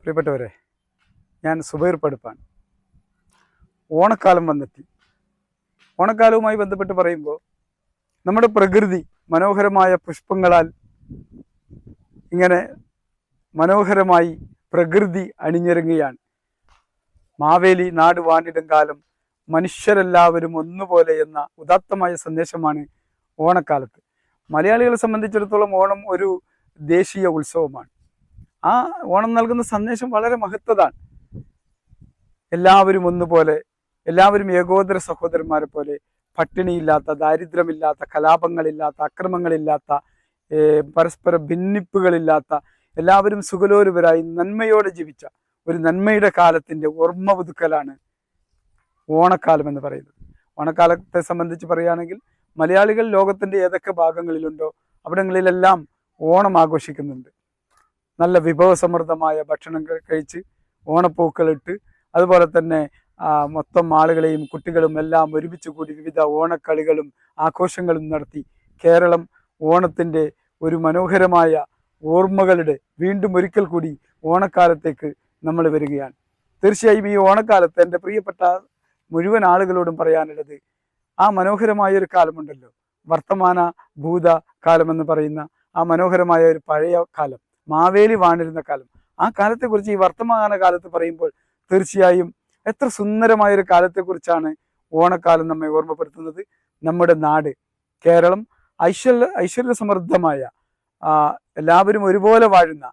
പ്രിയപ്പെട്ടവരെ ഞാൻ സുബൈർ പടുപ്പാണ് ഓണക്കാലം വന്നെത്തി. ഓണക്കാലവുമായി ബന്ധപ്പെട്ട് പറയുമ്പോൾ നമ്മുടെ പ്രകൃതി മനോഹരമായ പുഷ്പങ്ങളാൽ ഇങ്ങനെ മനോഹരമായി പ്രകൃതി അണിഞ്ഞൊരുങ്ങുകയാണ് മാവേലി നാട് വാണിടും കാലം മനുഷ്യരെല്ലാവരും ഒന്നുപോലെ എന്ന ഉദാത്തമായ സന്ദേശമാണ് ഓണക്കാലത്ത്. മലയാളികളെ സംബന്ധിച്ചിടത്തോളം ഓണം ഒരു ദേശീയ ഉത്സവമാണ്. ആ ഓണം നൽകുന്ന സന്ദേശം വളരെ മഹത്തതാണ് എല്ലാവരും ഒന്നുപോലെ എല്ലാവരും ഏകോദര സഹോദരന്മാരെ പോലെ പട്ടിണിയില്ലാത്ത ദാരിദ്ര്യമില്ലാത്ത കലാപങ്ങളില്ലാത്ത അക്രമങ്ങളില്ലാത്ത പരസ്പര ഭിന്നിപ്പുകളില്ലാത്ത എല്ലാവരും സുഖലോരുവരായി നന്മയോടെ ജീവിച്ച ഒരു നന്മയുടെ കാലത്തിന്റെ ഓർമ്മ പുതുക്കലാണ് ഓണക്കാലം എന്ന് പറയുന്നത്. ഓണക്കാലത്തെ സംബന്ധിച്ച് പറയുകയാണെങ്കിൽ മലയാളികൾ ലോകത്തിന്റെ ഏതൊക്കെ ഭാഗങ്ങളിലുണ്ടോ അവിടങ്ങളിലെല്ലാം ഓണം ആഘോഷിക്കുന്നുണ്ട്. നല്ല വിഭവസമൃദ്ധമായ ഭക്ഷണം കഴി- കഴിച്ച് ഓണപ്പൂക്കളിട്ട് അതുപോലെ തന്നെ മൊത്തം ആളുകളെയും കുട്ടികളും എല്ലാം ഒരുമിച്ച് കൂടി വിവിധ ഓണക്കളികളും ആഘോഷങ്ങളും നടത്തി. കേരളം ഓണത്തിന്റെ ഒരു മനോഹരമായ ഓർമ്മകളുടെ വീണ്ടും ഒരിക്കൽ കൂടി ഓണക്കാലത്തേക്ക് നമ്മൾ വരികയാണ്. തീർച്ചയായും ഈ ഓണക്കാലത്ത് എന്റെ പ്രിയപ്പെട്ട മുഴുവൻ ആളുകളോടും പറയാനുള്ളത് ആ മനോഹരമായ ഒരു കാലമുണ്ടല്ലോ. വർത്തമാന ഭൂത കാലമെന്ന് പറയുന്ന ആ മനോഹരമായ ഒരു പഴയ കാലം. മാവേലി വാണിരുന്ന കാലം. ആ കാലത്തെക്കുറിച്ച് ഈ വർത്തമാന കാലത്ത് പറയുമ്പോൾ തീർച്ചയായും എത്ര സുന്ദരമായൊരു കാലത്തെക്കുറിച്ചാണ് ഓണക്കാലം നമ്മെ ഓർമ്മപ്പെടുത്തുന്നത്. നമ്മുടെ നാട് കേരളം ഐശ്വര്യ ഐശ്വര്യ സമൃദ്ധമായ എല്ലാവരും ഒരുപോലെ വാഴുന്ന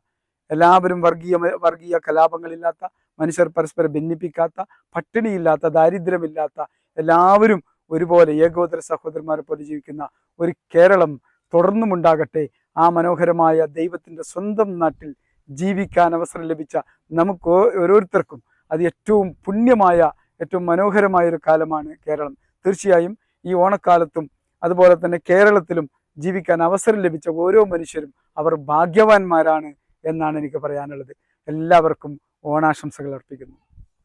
എല്ലാവരും വർഗീയ വർഗീയ കലാപങ്ങളില്ലാത്ത മനുഷ്യർ പരസ്പരം ഭിന്നിപ്പിക്കാത്ത പട്ടിണിയില്ലാത്ത ദാരിദ്ര്യമില്ലാത്ത എല്ലാവരും ഒരുപോലെ ഏകോദര സഹോദരന്മാരെ പോലെ ജീവിക്കുന്ന ഒരു കേരളം തുടർന്നുമുണ്ടാകട്ടെ. ആ മനോഹരമായ ദൈവത്തിന്റെ സ്വന്തം നാട്ടിൽ ജീവിക്കാൻ അവസരം ലഭിച്ച നമുക്ക് ഓരോരുത്തർക്കും അത് ഏറ്റവും പുണ്യമായ ഏറ്റവും മനോഹരമായ ഒരു കാലമാണ് കേരളം. തീർച്ചയായും ഈ ഓണക്കാലത്തും അതുപോലെ തന്നെ കേരളത്തിലും ജീവിക്കാൻ അവസരം ലഭിച്ച ഓരോ മനുഷ്യരും അവർ ഭാഗ്യവാന്മാരാണ് എന്നാണ് എനിക്ക് പറയാനുള്ളത്. എല്ലാവർക്കും ഓണാശംസകൾ അർപ്പിക്കുന്നു.